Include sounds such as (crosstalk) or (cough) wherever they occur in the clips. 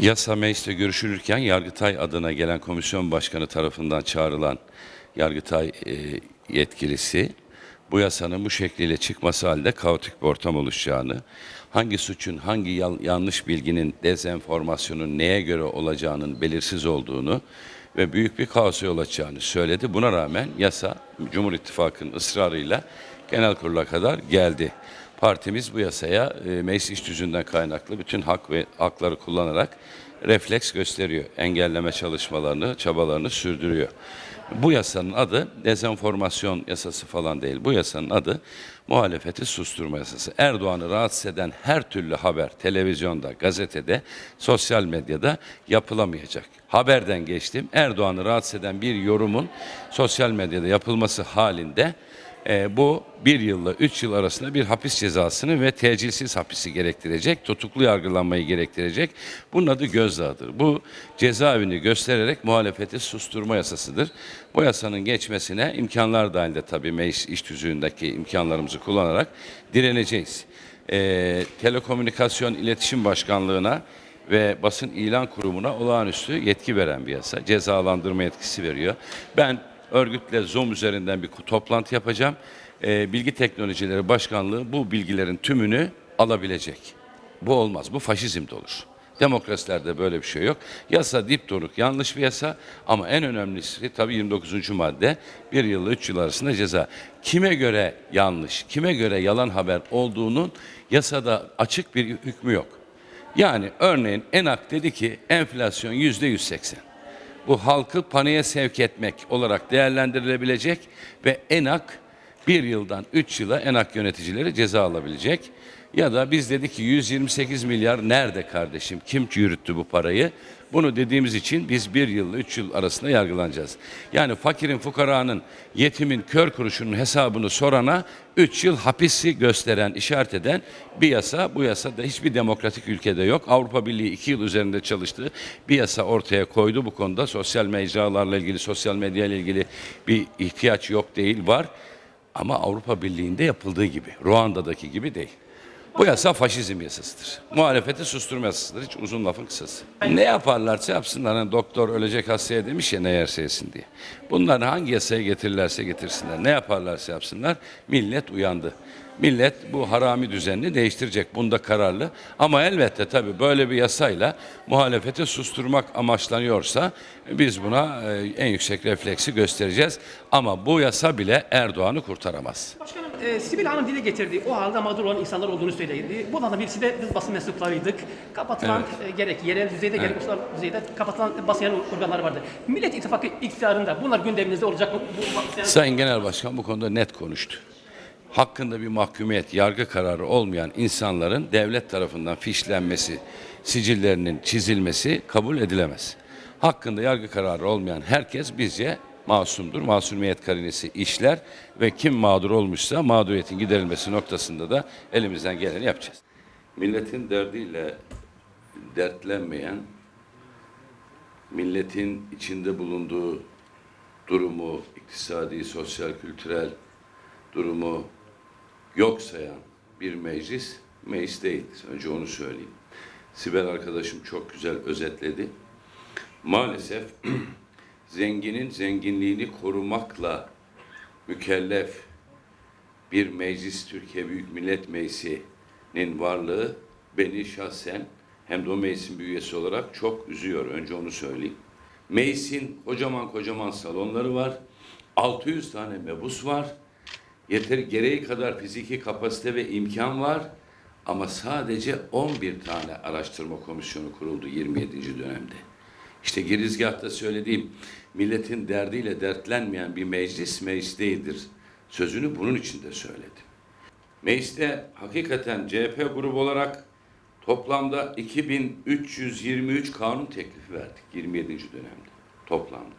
Yasa mecliste görüşülürken Yargıtay adına gelen komisyon başkanı tarafından çağrılan Yargıtay e, yetkilisi bu yasanın bu şekliyle çıkması halde kaotik bir ortam oluşacağını, hangi suçun, hangi yan- yanlış bilginin, dezenformasyonun neye göre olacağının belirsiz olduğunu ve büyük bir kaosa yol açacağını söyledi. Buna rağmen yasa Cumhur İttifakı'nın ısrarıyla genel kurula kadar geldi. Partimiz bu yasaya e, meclis iş kaynaklı bütün hak ve hakları kullanarak refleks gösteriyor. Engelleme çalışmalarını, çabalarını sürdürüyor. Bu yasanın adı dezenformasyon yasası falan değil. Bu yasanın adı muhalefeti susturma yasası. Erdoğan'ı rahatsız eden her türlü haber televizyonda, gazetede, sosyal medyada yapılamayacak. Haberden geçtim. Erdoğan'ı rahatsız eden bir yorumun sosyal medyada yapılması halinde e, bu bir yılla üç yıl arasında bir hapis cezasını ve tecilsiz hapisi gerektirecek, tutuklu yargılanmayı gerektirecek. Bunun adı gözdağıdır. Bu cezaevini göstererek muhalefeti susturma yasasıdır. Bu yasanın geçmesine imkanlar dahilinde tabii meclis iş tüzüğündeki imkanlarımızı kullanarak direneceğiz. E, Telekomünikasyon İletişim Başkanlığı'na ve basın ilan kurumuna olağanüstü yetki veren bir yasa. Cezalandırma yetkisi veriyor. Ben örgütle Zoom üzerinden bir toplantı yapacağım. Ee, Bilgi Teknolojileri Başkanlığı bu bilgilerin tümünü alabilecek. Bu olmaz. Bu faşizm de olur. Demokrasilerde böyle bir şey yok. Yasa dipduruk yanlış bir yasa ama en önemlisi tabii 29. madde bir yılla üç yıl arasında ceza. Kime göre yanlış, kime göre yalan haber olduğunun yasada açık bir hükmü yok. Yani örneğin ENAK dedi ki enflasyon yüzde 180 bu halkı paniğe sevk etmek olarak değerlendirilebilecek ve ENAK bir yıldan üç yıla ENAK yöneticileri ceza alabilecek. Ya da biz dedik ki 128 milyar nerede kardeşim? Kim yürüttü bu parayı? Bunu dediğimiz için biz bir yılla üç yıl arasında yargılanacağız. Yani fakirin, fukaranın, yetimin, kör kuruşunun hesabını sorana üç yıl hapisi gösteren, işaret eden bir yasa. Bu yasa da hiçbir demokratik ülkede yok. Avrupa Birliği iki yıl üzerinde çalıştı. Bir yasa ortaya koydu bu konuda. Sosyal mecralarla ilgili, sosyal medya ile ilgili bir ihtiyaç yok değil, var. Ama Avrupa Birliği'nde yapıldığı gibi, Ruanda'daki gibi değil. Bu yasa faşizm yasasıdır. Muhalefeti susturma yasasıdır. Hiç uzun lafın kısası. Ne yaparlarsa yapsınlar. Hani doktor ölecek hastaya demiş ya ne yerse yesin diye. Bunları hangi yasaya getirirlerse getirsinler. Ne yaparlarsa yapsınlar. Millet uyandı. Millet bu harami düzenini değiştirecek. Bunda kararlı. Ama elbette tabii böyle bir yasayla muhalefeti susturmak amaçlanıyorsa biz buna e, en yüksek refleksi göstereceğiz. Ama bu yasa bile Erdoğan'ı kurtaramaz. Başkanım, e, Sibel Hanım dile getirdi. O halde mağdur olan insanlar olduğunu söyledi. Bunlardan birisi de biz basın mensuplarıydık. Kapatılan e, gerek yerel düzeyde gerek uluslararası düzeyde kapatılan basın yayın organlar vardı. Millet İttifakı iktidarında bunlar gündeminizde olacak mı? Bu, bu- Sayın Genel Başkan bu konuda net konuştu. Hakkında bir mahkumiyet, yargı kararı olmayan insanların devlet tarafından fişlenmesi, sicillerinin çizilmesi kabul edilemez. Hakkında yargı kararı olmayan herkes bizce masumdur. Masumiyet karinesi işler ve kim mağdur olmuşsa mağduriyetin giderilmesi noktasında da elimizden geleni yapacağız. Milletin derdiyle dertlenmeyen, milletin içinde bulunduğu durumu, iktisadi, sosyal, kültürel durumu yok sayan bir meclis, meclis değildir. Önce onu söyleyeyim. Sibel arkadaşım çok güzel özetledi. Maalesef (clears throat) zenginin zenginliğini korumakla mükellef bir meclis, Türkiye Büyük Millet Meclisi'nin varlığı beni şahsen hem de o meclisin bir üyesi olarak çok üzüyor. Önce onu söyleyeyim. Meclisin kocaman kocaman salonları var. 600 tane mebus var. Yeteri gereği kadar fiziki kapasite ve imkan var. Ama sadece 11 tane araştırma komisyonu kuruldu 27. dönemde. İşte girizgahta söylediğim milletin derdiyle dertlenmeyen bir meclis meclis değildir. Sözünü bunun için de söyledim. Mecliste hakikaten CHP grubu olarak toplamda 2323 kanun teklifi verdik 27. dönemde toplamda.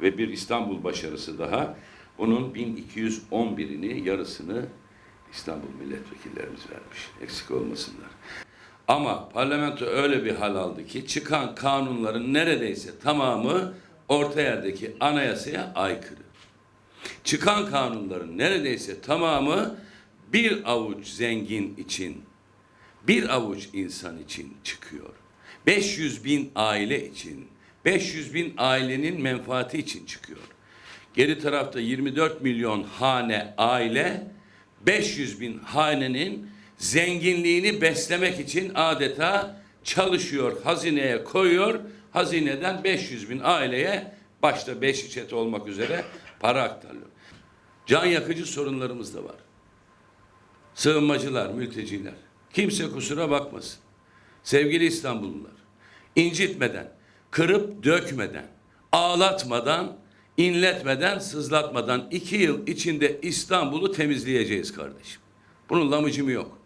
Ve bir İstanbul başarısı daha. Bunun 1211'ini yarısını İstanbul milletvekillerimiz vermiş. Eksik olmasınlar. Ama parlamento öyle bir hal aldı ki çıkan kanunların neredeyse tamamı orta yerdeki anayasaya aykırı. Çıkan kanunların neredeyse tamamı bir avuç zengin için, bir avuç insan için çıkıyor. 500 bin aile için, 500 bin ailenin menfaati için çıkıyor. Geri tarafta 24 milyon hane aile 500 bin hanenin zenginliğini beslemek için adeta çalışıyor, hazineye koyuyor. Hazineden 500 bin aileye başta 5 çete olmak üzere para aktarılıyor. Can yakıcı sorunlarımız da var. Sığınmacılar, mülteciler. Kimse kusura bakmasın. Sevgili İstanbullular, incitmeden, kırıp dökmeden, ağlatmadan, inletmeden, sızlatmadan iki yıl içinde İstanbul'u temizleyeceğiz kardeşim. Bunun lamıcımı yok.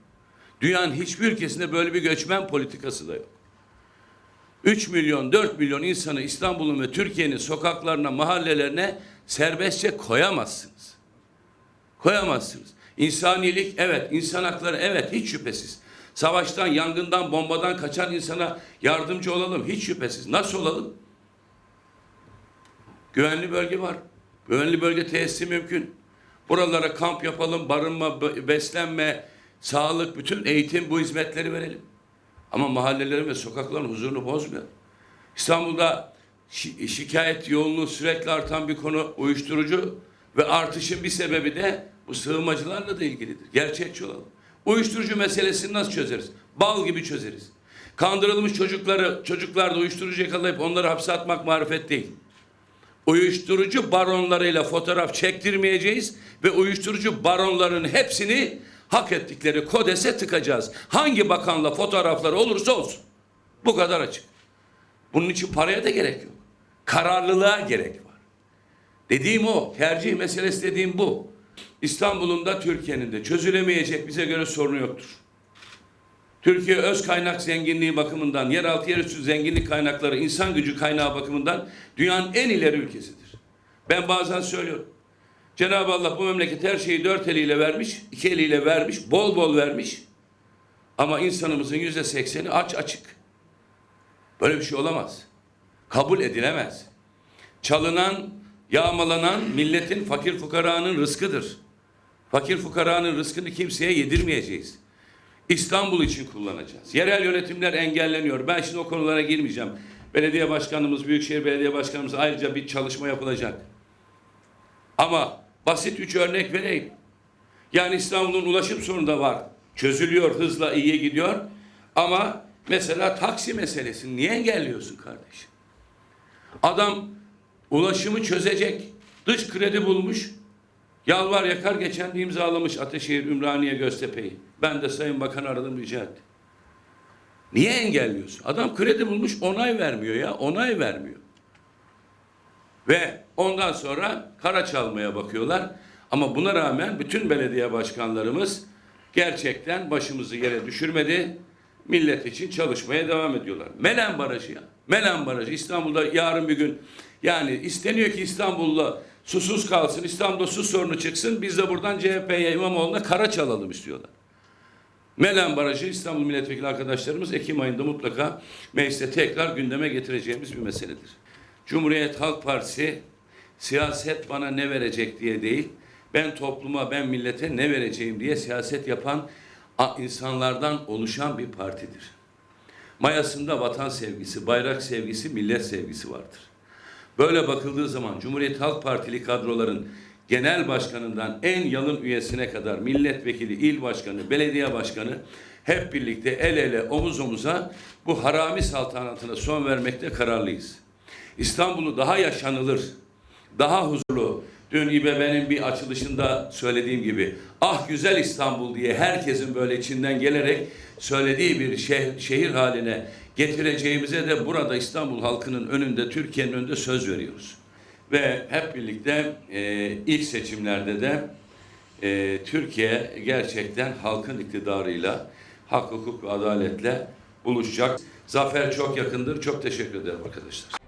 Dünyanın hiçbir ülkesinde böyle bir göçmen politikası da yok. 3 milyon, 4 milyon insanı İstanbul'un ve Türkiye'nin sokaklarına, mahallelerine serbestçe koyamazsınız. Koyamazsınız. İnsanilik evet, insan hakları evet hiç şüphesiz. Savaştan, yangından, bombadan kaçan insana yardımcı olalım hiç şüphesiz. Nasıl olalım? Güvenli bölge var. Güvenli bölge tesisi mümkün. Buralara kamp yapalım, barınma, be- beslenme, sağlık, bütün eğitim bu hizmetleri verelim. Ama mahallelerin ve sokakların huzurunu bozmuyor. İstanbul'da şi- şikayet yoğunluğu sürekli artan bir konu uyuşturucu ve artışın bir sebebi de bu sığınmacılarla da ilgilidir. Gerçekçi olalım. Uyuşturucu meselesini nasıl çözeriz? Bal gibi çözeriz. Kandırılmış çocukları, çocuklarda uyuşturucu yakalayıp onları hapse atmak marifet değil. Uyuşturucu baronlarıyla fotoğraf çektirmeyeceğiz ve uyuşturucu baronların hepsini hak ettikleri kodese tıkacağız. Hangi bakanla fotoğrafları olursa olsun. Bu kadar açık. Bunun için paraya da gerek yok. Kararlılığa gerek var. Dediğim o. Tercih meselesi dediğim bu. İstanbul'un da Türkiye'nin de çözülemeyecek bize göre sorunu yoktur. Türkiye öz kaynak zenginliği bakımından, yeraltı yerüstü zenginlik kaynakları, insan gücü kaynağı bakımından dünyanın en ileri ülkesidir. Ben bazen söylüyorum. Cenab-ı Allah bu memleket her şeyi dört eliyle vermiş, iki eliyle vermiş, bol bol vermiş. Ama insanımızın yüzde sekseni aç açık. Böyle bir şey olamaz. Kabul edilemez. Çalınan, yağmalanan milletin fakir fukaranın rızkıdır. Fakir fukaranın rızkını kimseye yedirmeyeceğiz. İstanbul için kullanacağız. Yerel yönetimler engelleniyor. Ben şimdi o konulara girmeyeceğim. Belediye başkanımız, Büyükşehir Belediye Başkanımız ayrıca bir çalışma yapılacak. Ama basit üç örnek vereyim. Yani İstanbul'un ulaşım sorunu da var. Çözülüyor, hızla iyiye gidiyor. Ama mesela taksi meselesini niye engelliyorsun kardeşim? Adam ulaşımı çözecek. Dış kredi bulmuş. Yalvar yakar geçen de imzalamış Ateşehir, Ümraniye, Göztepe'yi. Ben de Sayın Bakan aradım rica ettim. Niye engelliyorsun? Adam kredi bulmuş onay vermiyor ya. Onay vermiyor. Ve ondan sonra kara çalmaya bakıyorlar. Ama buna rağmen bütün belediye başkanlarımız gerçekten başımızı yere düşürmedi. Millet için çalışmaya devam ediyorlar. Melen Barajı ya. Melen Barajı İstanbul'da yarın bir gün yani isteniyor ki İstanbul'da susuz kalsın, İstanbul'da su sorunu çıksın. Biz de buradan CHP'ye İmamoğlu'na kara çalalım istiyorlar. Melen Barajı İstanbul Milletvekili arkadaşlarımız Ekim ayında mutlaka mecliste tekrar gündeme getireceğimiz bir meseledir. Cumhuriyet Halk Partisi siyaset bana ne verecek diye değil, ben topluma, ben millete ne vereceğim diye siyaset yapan insanlardan oluşan bir partidir. Mayasında vatan sevgisi, bayrak sevgisi, millet sevgisi vardır. Böyle bakıldığı zaman Cumhuriyet Halk Partili kadroların genel başkanından en yalın üyesine kadar milletvekili, il başkanı, belediye başkanı hep birlikte el ele omuz omuza bu harami saltanatına son vermekte kararlıyız. İstanbul'u daha yaşanılır, daha huzurlu. Dün İBB'nin bir açılışında söylediğim gibi ah güzel İstanbul diye herkesin böyle içinden gelerek söylediği bir şeh- şehir haline getireceğimize de burada İstanbul halkının önünde, Türkiye'nin önünde söz veriyoruz. Ve hep birlikte e, ilk seçimlerde de e, Türkiye gerçekten halkın iktidarıyla, hak, hukuk ve adaletle buluşacak. Zafer çok yakındır. Çok teşekkür ederim arkadaşlar.